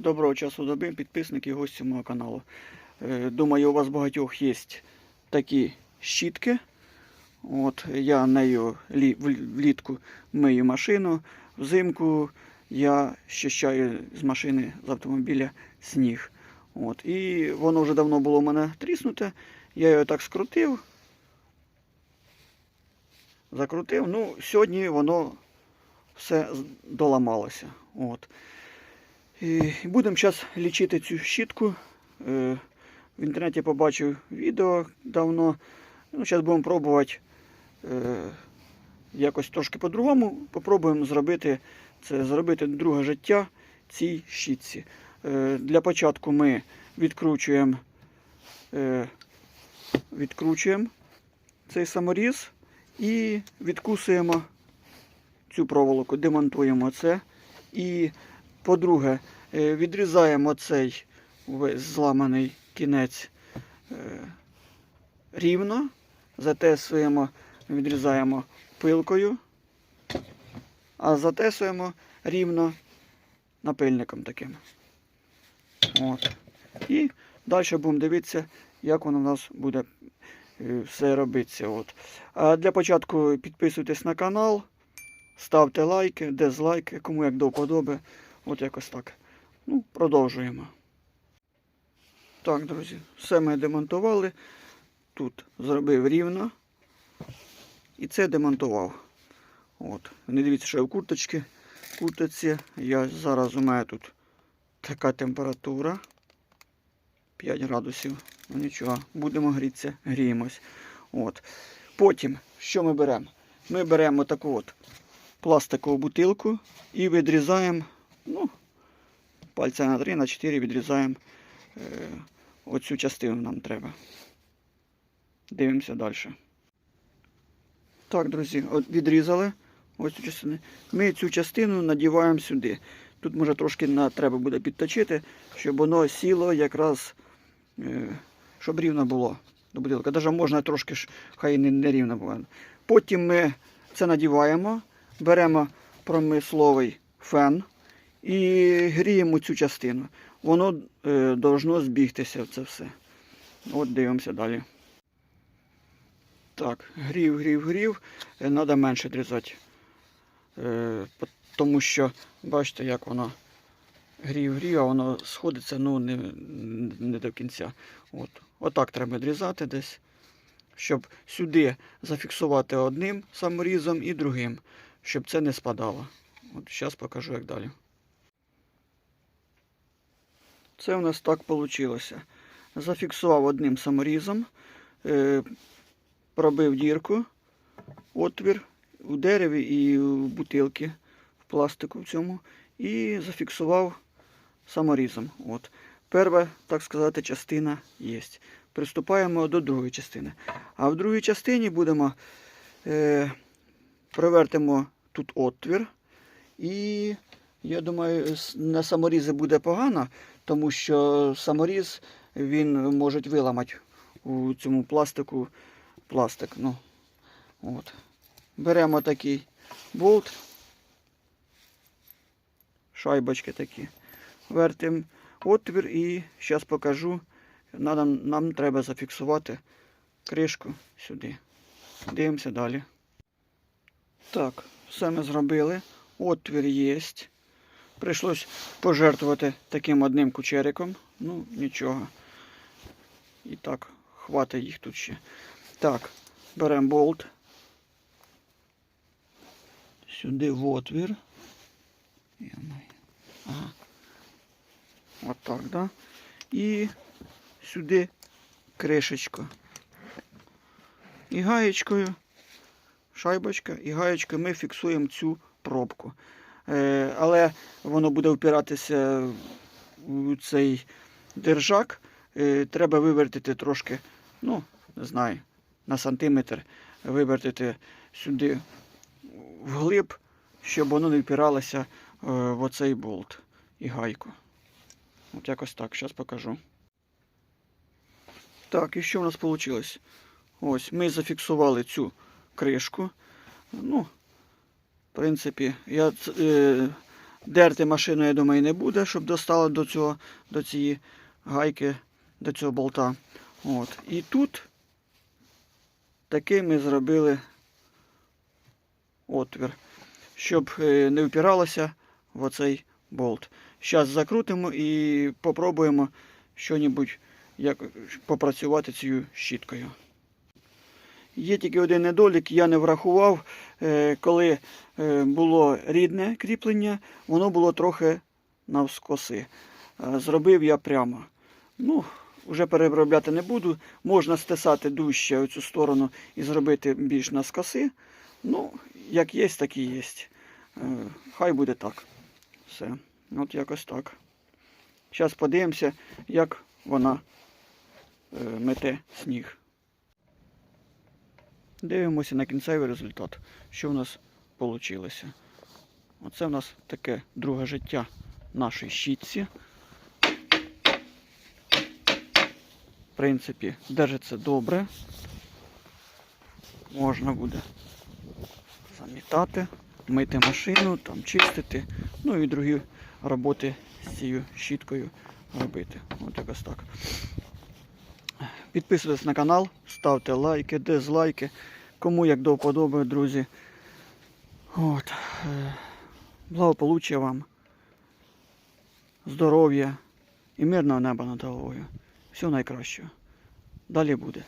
Доброго часу доби, підписники і гості мого каналу. Е, Думаю, у вас багатьох є такі щітки. От, я нею влітку мию машину, взимку я щищаю з машини з автомобіля сніг. От, і воно вже давно було у мене тріснуте. Я його так скрутив. Закрутив. Ну, сьогодні воно все доламалося. От. Будемо зараз лічити цю щітку. Е, В інтернеті побачив відео давно. Ну, зараз будемо пробувати е, якось трошки по-другому. Попробуємо зробити це, зробити друге життя цій щітці. Е, Для початку ми відкручуємо, відкручуємо цей саморіз і відкусуємо цю проволоку, демонтуємо це. І по-друге, е, відрізаємо цей весь зламаний кінець е, рівно, затесуємо, відрізаємо пилкою, а затесуємо рівно напильником таким. От. І далі будемо дивитися, як воно в нас буде е, все робитися. От. А для початку підписуйтесь на канал, ставте лайки, дизлайки, кому як до вподоби. От якось так. Ну, продовжуємо. Так, друзі, все ми демонтували. Тут зробив рівно. І це демонтував. От. Не дивіться, що я в курточці. Куртоці. Я зараз у мене тут така температура. 5 градусів. Ну нічого, будемо грітися, гріємось. От. Потім, що ми беремо? Ми беремо таку от пластикову бутилку і відрізаємо, ну, пальця на 3, на 4 відрізаємо е, оцю частину нам треба. Дивимося далі. Так, друзі, от відрізали ось цю частину. Ми цю частину надіваємо сюди. Тут може трошки на, треба буде підточити, щоб воно сіло якраз, е, щоб рівно було до бутилки. Навіть можна трошки, хай не, не рівно було. Потім ми це надіваємо, беремо промисловий фен і гріємо цю частину. Воно е, должно збігтися це все. От дивимося далі. Так, грів, грів, грів. Треба менше дрізати. Е, тому що, бачите, як воно грів, грів, а воно сходиться ну, не, не до кінця. От. Отак треба дрізати десь, щоб сюди зафіксувати одним саморізом і другим, щоб це не спадало. От зараз покажу, як далі. Це у нас так вийшло. Зафіксував одним саморізом, е, пробив дірку, отвір у дереві і в бутилки в пластику в цьому, і зафіксував саморізом. От. Перша, так сказати, частина є. Приступаємо до другої частини. А в другій частині будемо е, провертимо тут отвір. І я думаю, на саморізи буде погано, тому що саморіз він може виламати у цьому пластику пластик. Ну, от. Беремо такий болт, шайбочки такі, вертимо отвір і зараз покажу. Нам, нам треба зафіксувати кришку сюди. Дивимося далі. Так, все ми зробили. Отвір є. Прийшлось пожертвувати таким одним кучериком. Ну, нічого. І так, хватить їх тут ще. Так, беремо болт. Сюди в отвір. Ага. От так, да? І сюди кришечку. І гаєчкою, шайбочка, і гаєчкою ми фіксуємо цю пробку. Е, але воно буде впиратися у цей держак. Е, треба вивертити трошки, ну, не знаю, на сантиметр вивертити сюди вглиб, щоб воно не впиралося е, в оцей болт і гайку. От якось так, зараз покажу. Так, і що в нас вийшло? Ось, ми зафіксували цю кришку. Ну, принципі, я е, Дерти машину, я думаю, не буде, щоб достало до цього, до цієї гайки, до цього болта. От. І тут такий ми зробили отвір, щоб е, не впиралося в оцей болт. Зараз закрутимо і попробуємо що-небудь як попрацювати цією щіткою. Є тільки один недолік, я не врахував, е, коли е, було рідне кріплення, воно було трохи навскоси. Е, Зробив я прямо. Ну, вже переробляти не буду. Можна стисати дужче оцю сторону і зробити більш навскоси. Ну, як є, так і є. Хай буде так. Все. От якось так. Зараз подивимося, як вона мете сніг. Дивимося на кінцевий результат, що в нас вийшло. Оце в нас таке друге життя нашій щітці. В принципі, держиться добре. Можна буде замітати, мити машину, там чистити, ну і другі роботи з цією щіткою робити. От якось так. Підписуйтесь на канал, ставте лайки, дизлайки. Кому як до вподоби, друзі. От. е, Благополуччя вам, здоров'я і мирного неба над головою. Всього найкращого. Далі буде.